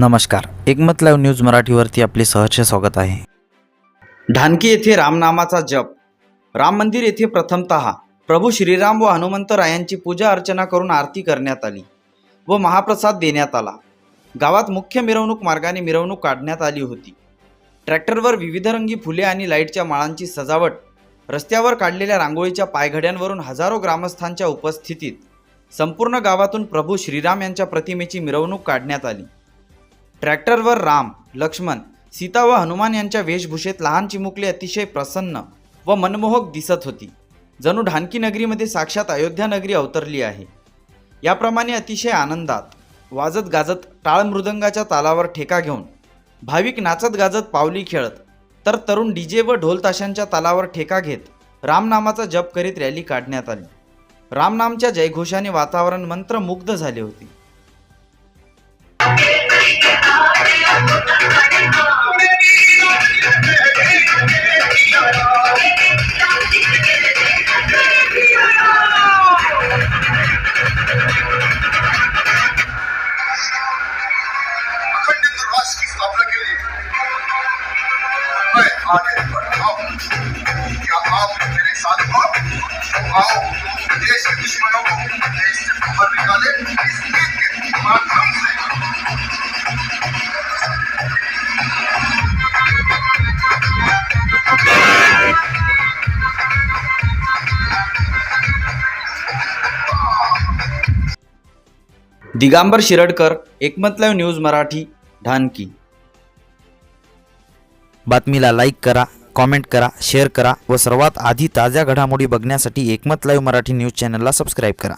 नमस्कार. एकमत live news मराठीवरती आपले सहर्ष स्वागत आहे. ढानकी येथे रामनामाचा जप. राम मंदिर येथे प्रथमतः प्रभू श्रीराम व हनुमंतरायांची पूजा अर्चना करून आरती करण्यात आली व महाप्रसाद देण्यात आला. गावात मुख्य मिरवणूक मार्गाने मिरवणूक काढण्यात आली होती. ट्रॅक्टरवर विविध रंगी फुले आणि लाईटच्या माळांची सजावट रस्त्यावर काढलेल्या रांगोळीच्या पायघड्यांवरून हजारो ग्रामस्थांच्या उपस्थितीत संपूर्ण गावातून प्रभू श्रीराम यांच्या प्रतिमेची मिरवणूक काढण्यात आली. ट्रॅक्टरवर राम लक्ष्मण सीता व हनुमान यांच्या वेशभूषेत लहान चिमुकली अतिशय प्रसन्न व मनमोहक दिसत होती. जणू ढानकी नगरीमध्ये साक्षात अयोध्या नगरी अवतरली आहे. याप्रमाणे अतिशय आनंदात वाजत गाजत टाळ मृदंगाच्या तालावर ठेका घेऊन भाविक नाचत गाजत पावली खेळत तर तरुण डीजे व ढोलताशांच्या तालावर ठेका घेत रामनामाचा जप करीत रॅली काढण्यात आली. रामनामच्या जयघोषाने वातावरण मंत्रमुग्ध झाले होते. आप मेरे साथ हो? आओ। देश के दुश्मनों को देश से दिगांबर शिरडकर एकमत लाईव्ह न्यूज मराठी ढानकी. बातमीला लाईक करा कॉमेंट करा शेअर करा व सर्वात आधी ताज्या घडामोडी बघण्यासाठी एकमत लाईव्ह मराठी न्यूज चॅनलला सबस्क्राईब करा.